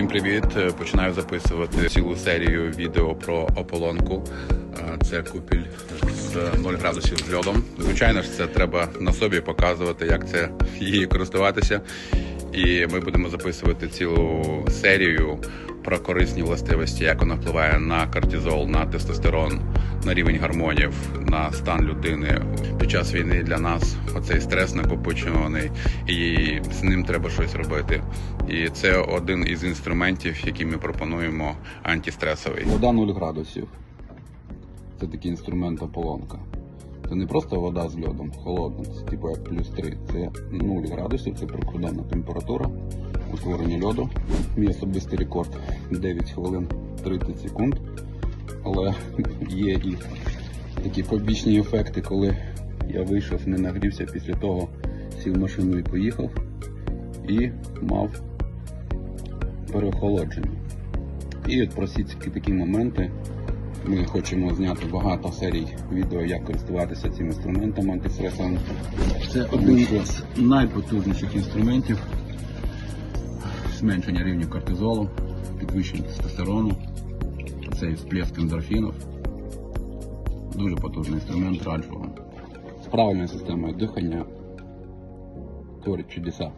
Всім привіт! Е, Починаю записувати цілу серію відео про ополонку. Е, Це купіль з 0 градусів з льодом. Звичайно ж, це треба на собі показувати, як це її користуватися. І ми будемо записувати цілу серію про корисні властивості, як вона впливає на кортизол, на тестостерон, на рівень гормонів, на стан людини під час війни для нас. Оцей стрес накопичуваний, і з ним треба щось робити. І це один із інструментів, які ми пропонуємо антистресовий. Вода 0 градусів. Це такий інструмент ополонка. Це не просто вода з льодом, холодна, це типу як плюс 3. Це 0 градусів, це прикордонна температура утворення льоду. Мій особистий рекорд 9 хвилин 30 секунд. Але є і такі побічні ефекти, коли я вийшов, не нагрівся після того, сів в машину і поїхав, і мав переохолодження. І от про всі ці такі моменти ми хочемо зняти багато серій відео, як користуватися цим інструментом антистресовим. Це один із найпотужніших інструментів зменшення рівня кортизолу, підвищення тестостерону, цей всплеск ендорфінів. Дуже потужний інструмент, Ральфова. З правильною системою дихання творить чудеса.